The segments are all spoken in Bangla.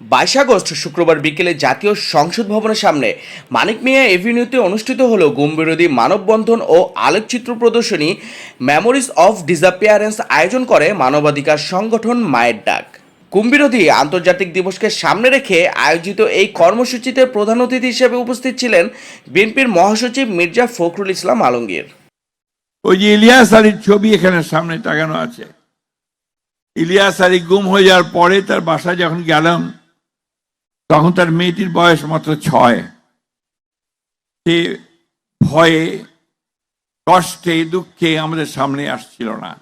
বাইশ আগস্ট শুক্রবার বিকেলে জাতীয় সংসদ ভবনের সামনে মানিক মিয়া এভিনিউতে অনুষ্ঠিত হল গুমবিরোধী মানববন্ধন ও আলোকচিত্র প্রদর্শনী মেমোরিজ অফ ডিসঅ্যাপিয়ারেন্স আয়োজন করে মানবাধিকার সংগঠন মায়ের ডাক। গুমবিরোধী আন্তর্জাতিক দিবসকে সামনে রেখে আয়োজিত এই কর্মসূচিতে প্রধান অতিথি হিসেবে উপস্থিত ছিলেন বিএনপির মহাসচিব মির্জা ফখরুল ইসলাম আলমগীর। ওই যে ইলিয়াস আলীর ছবি এখানে সামনে টাঙানো আছে। ইলিয়াস আলী গুম হয়ে যাওয়ার পরে তার বাসায় যখন গেলাম, তখন তার মেয়েটির বয়স মাত্র ছয়। সে ভয়ে, কষ্টে, দুঃখে আমাদের সামনে আসছিল না।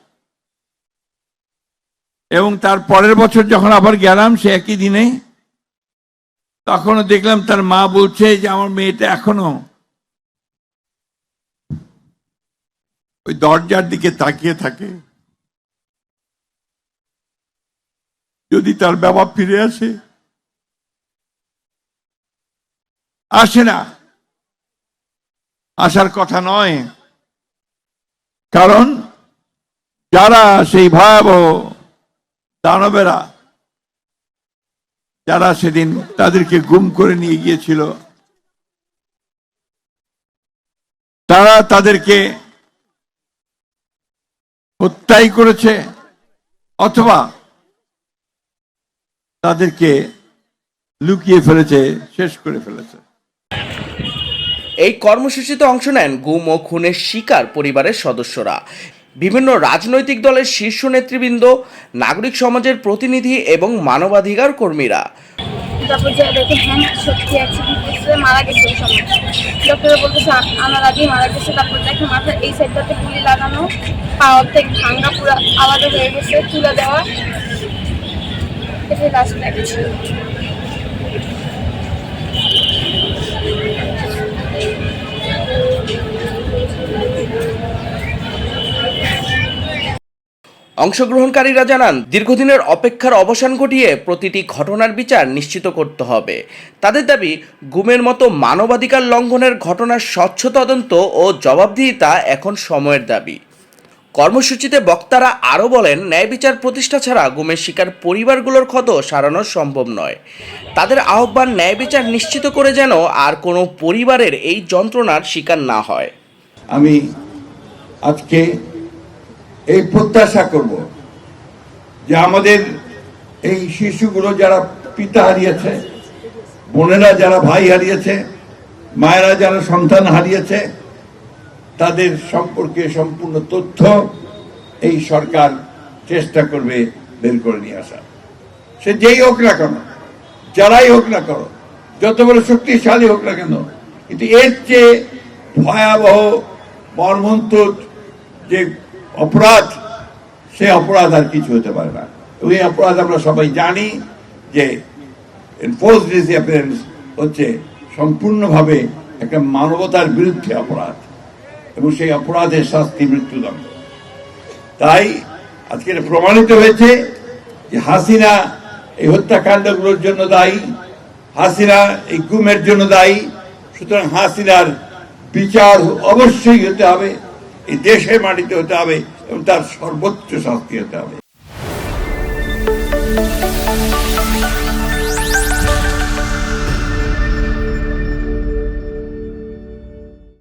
এবং তার পরের বছর যখন আবার গেলাম সে একই দিনে, তখনও দেখলাম তার মা বলছে যে, আমার মেয়েটা এখনও ওই দরজার দিকে তাকিয়ে থাকে। যদি তার বাবা ফিরে আসে? আসে না। আসার কথা নয়। কারণ যারা সেই ভয়াবহ দানবেরা, যারা সেদিন তাদেরকে গুম করে নিয়ে গিয়েছিল, তারা তাদেরকে হত্যাই করেছে, অথবা তাদেরকে লুকিয়ে ফেলেছে শেষ করে ফেলেছে। এই কর্মসূচিতে অংশ নেন গুম ও খুনের শিকার পরিবারের সদস্যরা। বিভিন্ন রাজনৈতিক দলের শীর্ষ নেতৃবৃন্দ নাগরিক সমাজের প্রতিনিধি এবং মানবাধিকার কর্মীরা। তারপর দেখে হ্যাঁ সত্যি অ্যাক্সিডেন্ট মারা গেছে ওই সময়। ডক্টরে বলতেছে আনার আগেই মারা গেছে তারপর দেখে মাথার এই সাইডটাতে গুলি লাগানো পা অর্ধেক ভাঙা পুরো আলাদা হয়ে গেছে তুলে দেওয়া। দেখেছি। অংশগ্রহণকারীরা জানান, দীর্ঘদিনের অপেক্ষার অবসান ঘটিয়ে প্রতিটি ঘটনার বিচার নিশ্চিত করতে হবে। তাদের দাবি, গুমের মতো মানবাধিকার লঙ্ঘনের ঘটনার স্বচ্ছ তদন্ত ও জবাবদিহিতা এখন সময়ের দাবি। কর্মসূচিতে বক্তারা আরও বলেন, ন্যায় বিচার প্রতিষ্ঠা ছাড়া গুমের শিকার পরিবারগুলোর ক্ষত সারানো সম্ভব নয়। তাদের আহ্বান ন্যায় বিচার নিশ্চিত করে যেন আর কোনো পরিবারের এই যন্ত্রণার শিকার না হয়। আমি আজকে এই প্রত্যাশা করব যে আমাদের এই শিশুগুলো যারা পিতা হারিয়েছে, বোনেরা যারা ভাই হারিয়েছে, মায়েরা যারা সন্তান হারিয়েছে তাদের সম্পর্কে সম্পূর্ণ তথ্য এই সরকার চেষ্টা করবে বের করে নিয়ে আসা। সে যেই হোক না কেন, যারাই হোক না কেন, যত বড় শক্তিশালী হোক না কেন, কিন্তু এর চেয়ে ভয়াবহ মর্মন্তুদ যে অপরাধ, সে অপরাধ আর কিছু হতে পারে না। এই অপরাধ আমরা সবাই জানি যে এনফোর্স হচ্ছে সম্পূর্ণভাবে একটা মানবতার বিরুদ্ধে অপরাধ। এবং সেই অপরাধের শাস্তি মৃত্যুদণ্ড। তাই আজকে প্রমাণিত হয়েছে যে হাসিনা এই হত্যাকাণ্ডগুলোর জন্য দায়ী, হাসিনা এই গুমের জন্য দায়ী, সুতরাং হাসিনার বিচার অবশ্যই হতে হবে, এই দেশের মাটিতে হতে হবে এবং তার সর্বোচ্চ শাস্তি হতে হবে।